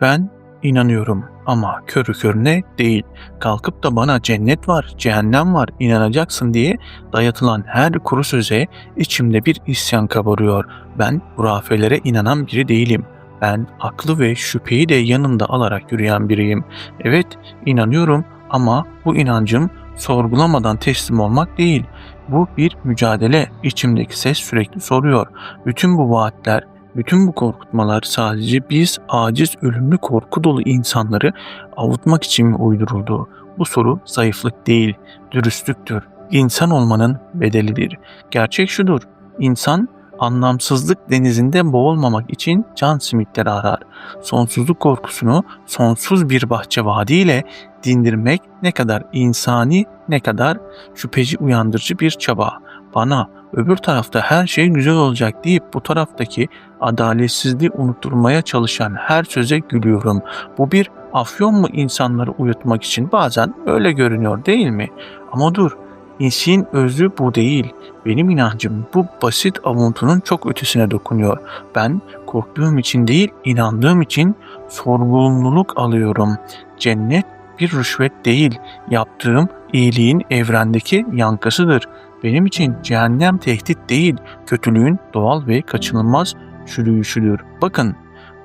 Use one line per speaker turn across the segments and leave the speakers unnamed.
Ben inanıyorum ama körü körüne değil. Kalkıp da bana cennet var, cehennem var, inanacaksın diye dayatılan her kuru söze içimde bir isyan kabarıyor. Ben hurafelere inanan biri değilim. Ben aklı ve şüpheyi de yanında alarak yürüyen biriyim. Evet, inanıyorum ama bu inancım sorgulamadan teslim olmak değil. Bu bir mücadele. İçimdeki ses sürekli soruyor. Bütün bu vaatler, bütün bu korkutmalar sadece biz aciz, ölümlü, korku dolu insanları avutmak için mi uyduruldu? Bu soru zayıflık değil, dürüstlüktür. İnsan olmanın bedelidir. Gerçek şudur. İnsan anlamsızlık denizinde boğulmamak için can simitleri arar. Sonsuzluk korkusunu sonsuz bir bahçe vaadiyle dindirmek ne kadar insani ne kadar şüpheci uyandırıcı bir çaba. Bana öbür tarafta her şey güzel olacak deyip bu taraftaki adaletsizliği unutturmaya çalışan her söze gülüyorum. Bu bir afyon mu insanları uyutmak için bazen öyle görünüyor değil mi? Ama dur, İşin özü bu değil. Benim inancım bu basit avuntunun çok ötesine dokunuyor. Ben korktuğum için değil, inandığım için sorumluluk alıyorum. Cennet bir rüşvet değil, yaptığım iyiliğin evrendeki yankısıdır. Benim için cehennem tehdit değil, kötülüğün doğal ve kaçınılmaz çürüyüşüdür. Bakın,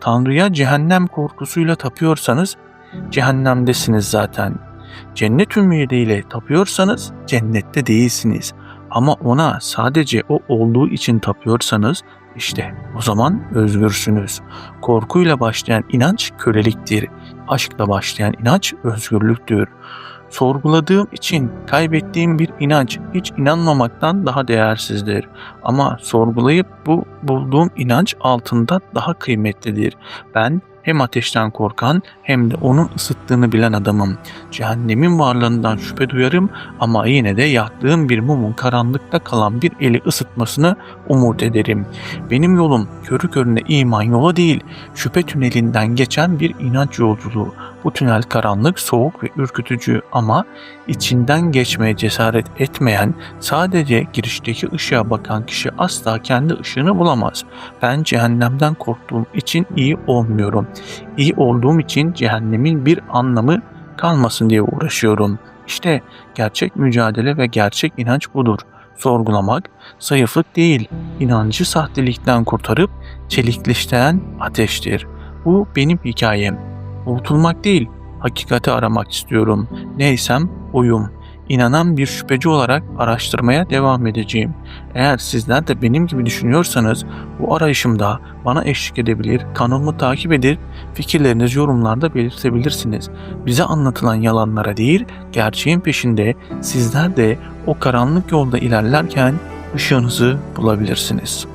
Tanrı'ya cehennem korkusuyla tapıyorsanız cehennemdesiniz zaten. Cennet ümidiyle tapıyorsanız cennette değilsiniz. Ama ona sadece o olduğu için tapıyorsanız işte o zaman özgürsünüz. Korkuyla başlayan inanç köleliktir. Aşkla başlayan inanç özgürlüktür. Sorguladığım için kaybettiğim bir inanç hiç inanmamaktan daha değersizdir. Ama sorgulayıp bu bulduğum inanç altında daha kıymetlidir. Ben hem ateşten korkan hem de onun ısıttığını bilen adamım. Cehennemin varlığından şüphe duyarım ama yine de yaktığım bir mumun karanlıkta kalan bir eli ısıtmasını umut ederim. Benim yolum körü körüne iman yolu değil, şüphe tünelinden geçen bir inanç yolculuğu. Bu tünel karanlık, soğuk ve ürkütücü ama içinden geçmeye cesaret etmeyen, sadece girişteki ışığa bakan kişi asla kendi ışığını bulamaz. Ben cehennemden korktuğum için iyi olmuyorum. İyi olduğum için cehennemin bir anlamı kalmasın diye uğraşıyorum. İşte gerçek mücadele ve gerçek inanç budur. Sorgulamak zayıflık değil, inancı sahtelikten kurtarıp çelikleştiren ateştir. Bu benim hikayem. Unutulmak değil, hakikati aramak istiyorum. Neysem oyum. İnanan bir şüpheci olarak araştırmaya devam edeceğim. Eğer sizler de benim gibi düşünüyorsanız bu arayışımda bana eşlik edebilir, kanalımı takip edip fikirlerinizi yorumlarda belirtebilirsiniz. Bize anlatılan yalanlara değil, gerçeğin peşinde sizler de o karanlık yolda ilerlerken ışığınızı bulabilirsiniz.